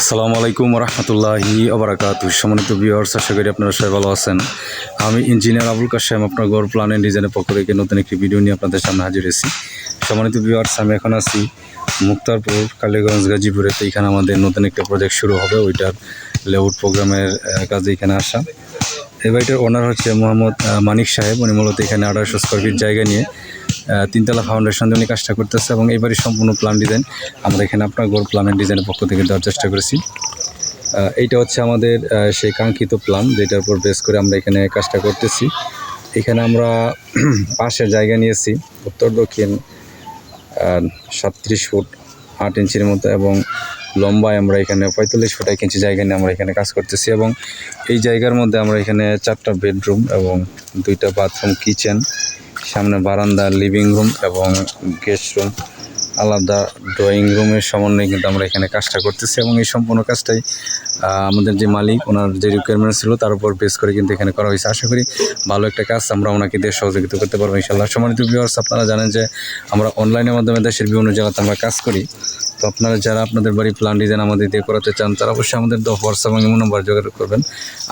আসসালামু আলাইকুম রহমতুল্লাহি আবরাকাত সম্মানিত ভিউয়ার্স আশা করি আপনারা সবাই ভালো আছেন। আমি ইঞ্জিনিয়ার আবুল কাশেম, আপনার গড় প্ল্যান অ্যান্ড ডিজাইনের পক্ষ থেকে নতুন একটি ভিডিও নিয়ে আপনাদের সামনে হাজির হয়েছি। সম্মানিত ভিউয়ার্স আমি এখন আছি মুক্তারপুর, কালীগঞ্জ, গাজীপুরে। তো এখানে আমাদের নতুন একটা প্রজেক্ট শুরু হবে, ওইটার লেআউট প্রোগ্রামের কাজে এখানে আসা। এই বাড়িটার ওনার হচ্ছে মোহাম্মদ মানিক সাহেব। উনি মূলত এখানে আড়াইশো স্কোয়ার ফিট জায়গা নিয়ে তিনতলা ফাউন্ডেশন দিয়ে উনি কাজটা করতেছে এবং এই বাড়ির সম্পূর্ণ প্ল্যান ডিজাইন আমরা এখানে আপনার গোল প্ল্যান ডিজাইনের পক্ষ থেকে দেওয়ার চেষ্টা করেছি। এইটা হচ্ছে আমাদের সেই কাঙ্ক্ষিত প্ল্যান যেটার উপর বেস করে আমরা এখানে কাজটা করতেছি। এখানে আমরা পাশে জায়গা নিয়েছি, উত্তর, দক্ষিণ সাতত্রিশ ফুট আট ইঞ্চির মতো এবং লম্বায় আমরা এখানে পঁয়তাল্লিশ ফুট, এক ইঞ্চি জায়গা নিয়ে আমরা এখানে কাজ করতেছি এবং এই জায়গার মধ্যে আমরা এখানে চারটা বেডরুম এবং দুইটা বাথরুম, কিচেন, সামনে বারান্দা, লিভিং রুম এবং গেস্ট রুম, আলাদা ড্রয়িং রুমের সমন্বয়ে কিন্তু আমরা এখানে কাজটা করতেছি এবং এই সম্পূর্ণ কাজটাই আমাদের যে মালিক, ওনার যে রিকোয়ারমেন্ট ছিল তার উপর বেস করে কিন্তু এখানে করা হয়েছে। আশা করি ভালো একটা কাজ আমরা ওনাকে দিয়ে সহযোগিতা করতে পারব ইনশাল্লাহ সম্মানিত ভিউয়ার্স আপনারা জানেন যে আমরা অনলাইনের মাধ্যমে দেশের বিভিন্ন জায়গাতে আমরা কাজ করি। তো আপনারা যারা আপনাদের বাড়ি প্ল্যান ডিজাইন আমাদের দিয়ে করাতে চান, তারা অবশ্যই আমাদের দশ হোয়াটসঅ্যাপ এবং ইমো নম্বর যোগাযোগ করবেন।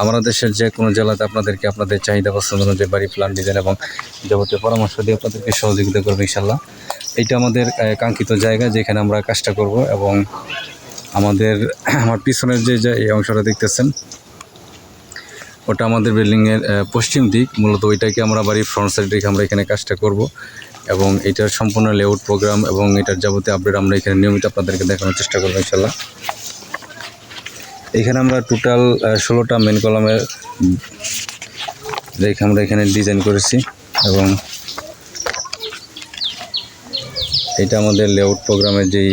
আমরা দেশের যে কোনো জেলাতে আপনাদেরকে আপনাদের চাহিদা পছন্দ অনুযায়ী বাড়ি প্ল্যান ডিজাইন এবং যাবতীয় পরামর্শ দিয়ে আপনাদেরকে সহযোগিতা করব ইনশাল্লাহ এইটা আমাদের কাঙ্ক্ষিত জায়গা যেখানে আমরা কাজটা করব এবং আমাদের, আমার পিছনের যে যে এই অংশটা দেখতেছেন, ওটা আমাদের বিল্ডিংয়ের পশ্চিম দিক। মূলত ওইটাকে আমরা বাড়ির ফ্রন্ট সাইড রেখে আমরা এখানে কাজটা করব। এবং এটার সম্পূর্ণ লেআউট প্রোগ্রাম এবং এটার যাবতীয় আপডেট আমরা এখানে নিয়মিত আপনাদেরকে দেখানোর চেষ্টা করব ইনশাল্লাহ এখানে আমরা টোটাল ষোলোটা মেন কলামের রেখে আমরা এখানে ডিজাইন করেছি এবং এটা আমাদের লেআউট প্রোগ্রামের যেই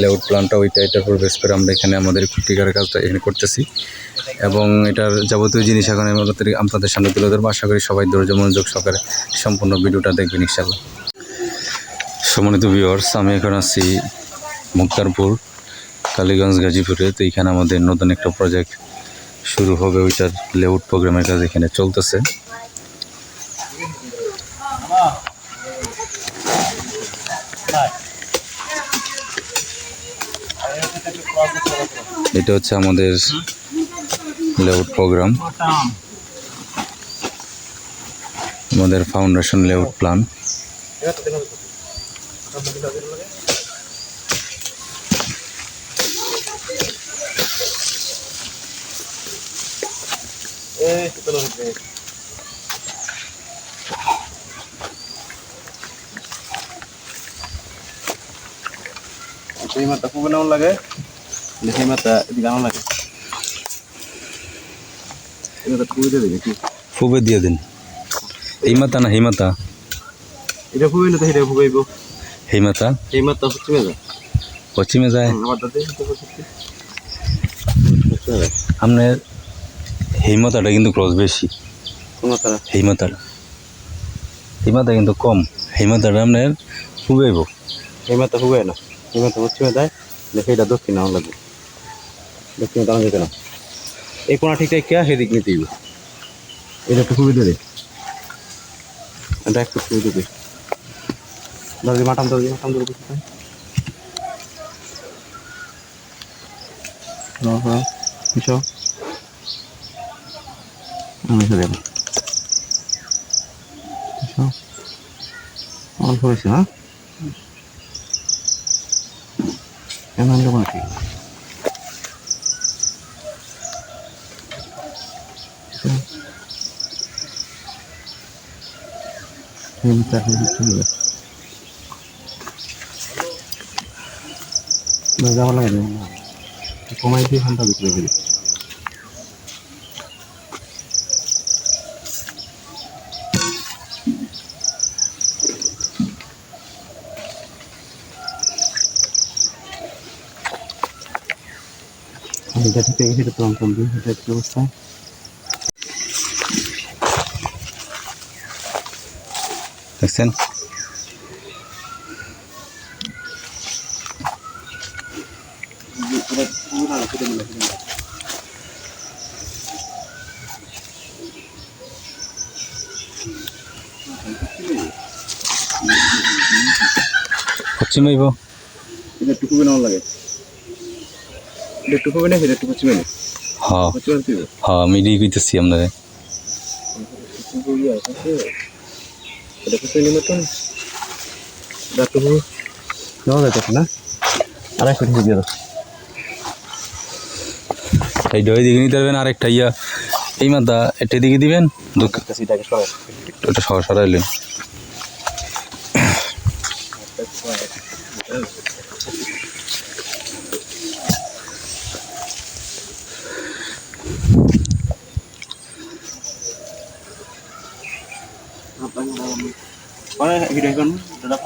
লেআউট প্ল্যানটা ওইটা এটার উপর বেস করে আমরা এখানে আমাদের খুঁটিকার কাজটা এখানে করতেছি। এবং এটার যাবতীয় জিনিস এখন আপনাদের সামনে তুলে ধরবো। আশা করি সবাই ধৈর্য, মনোযোগ সহকারে সম্পূর্ণ ভিডিওটা দেখবেন ইনশাল্লাহ সম্মানিত ভিউয়ার্স আমি এখন আছি মুক্তারপুর, কালীগঞ্জ, গাজীপুরে। তো এখানে আমাদের নতুন একটা প্রজেক্ট শুরু হবে, ওইটার লেআউট প্রোগ্রামের কাজ এখানে চলতেছে। এটা হচ্ছে আমাদের লেআউট প্রোগ্রাম আমাদের ফাউন্ডেশন লেআউট প্ল্যান কেমন লাগে মাত্রা এদিকে লাগে এই মাত্রা খুবই দেবে কি ফুবে দিয়ে দিন। এই মাতা না হিমাতা? এটা খুবই না তো এটা খুবইব হিমাতা? মাত্রা পশ্চিমে যায়। পশ্চিমে যায়? আপনার হিমাতাটা কিন্তু ক্রস বেশি। হিমাতাটা? হিমাতা কিন্তু কম। হিমাতাটা আপনার ফুবেইব মাত্রা খুবই না। মাত্রা পশ্চিমে যায়। দেখে এটা দক্ষিণ আমার লাগবে। দক্ষিণে তেমন যেতে না। এই কোনা ঠিকঠাক কে সেদিক নিতে হইব। এটা একটু খুবই দেবে এটা একটু খুবই দেবে দরজি মাটাম দরজি মাটাম দরজি হ্যাঁ হ্যাঁ আমি দেব এসো। অল্প হয়েছে হ্যাঁ? কেন আনলো না ঠিক? হিমটা লাগে কমাই দিয়ে ঘণ্টা বিক্রি করি এটা ঠিক আছে সেটা তো অঙ্কন দিই এটা কি অবস্থা। দেখছেন? পশ্চিম হইব। এটা টুকু লাগে। এটা এটা পশ্চিমে না হ্যাঁ হ্যাঁ মিডি কইতেছি আপনারে। এটা পশ্চিমে মতন ডাক্তার নেওয়া যাচ্ছে না আর এক কোটি দিয়ে দাও এই ডয় দিকে নিতে পারবেন আর একটা ইয়া এই মাথা এটা দিকে দিবেন ওটা সর সরাইলেন দাদা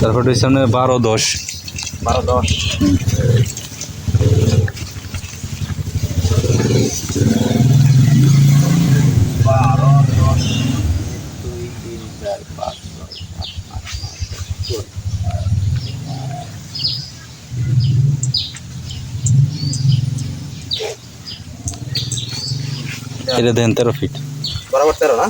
তারপর হচ্ছে সামনে বারো দশ বারো দশ বারো দশ দুই তিন চার পাঁচ ছয় সাত আট নয় দশ এটা দেন তেরো ফিট বরাবর তেরো না?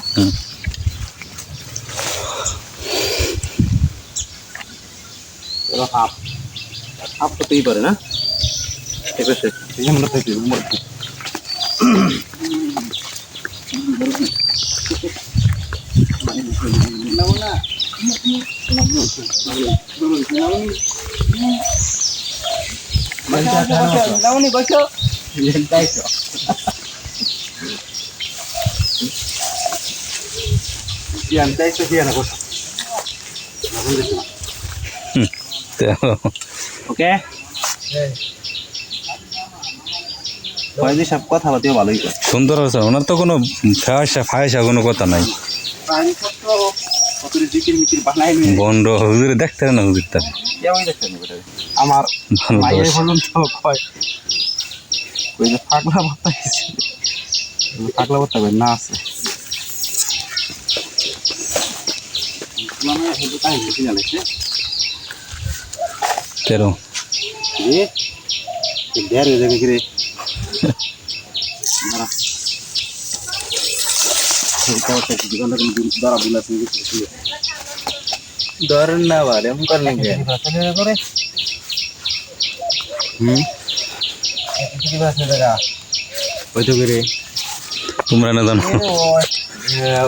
হাফ হাফ করতেই পারে না? এই আমরা থেকে উমর Yan, ওকে সব কথা ভালোই সুন্দর আছে ওনার তো কোনো ফায়সা ফায়সা কোনো কথা নাই বন্ড হুজুরে দেখতে না হুজুর তার আমার ভালো। বলুন তো কয় ওই যে পাগলা ভত্তা গেছে ভত্তা কই না আছে রে দেড় হয়ে যাবে কি রে। দাঁড়া। এটা হচ্ছে কি দোকানটা কিন্তু দাঁড়া ধরেন না আবার এমন করলেন করে। হুম? ওই তো করে। তোমরা না জানো।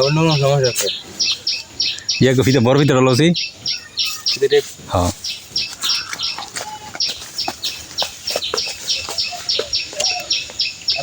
অন্য কোনো সমস্যা আছে। ইয়াকে ফিতে বড় লসি সেটা হ্যাঁ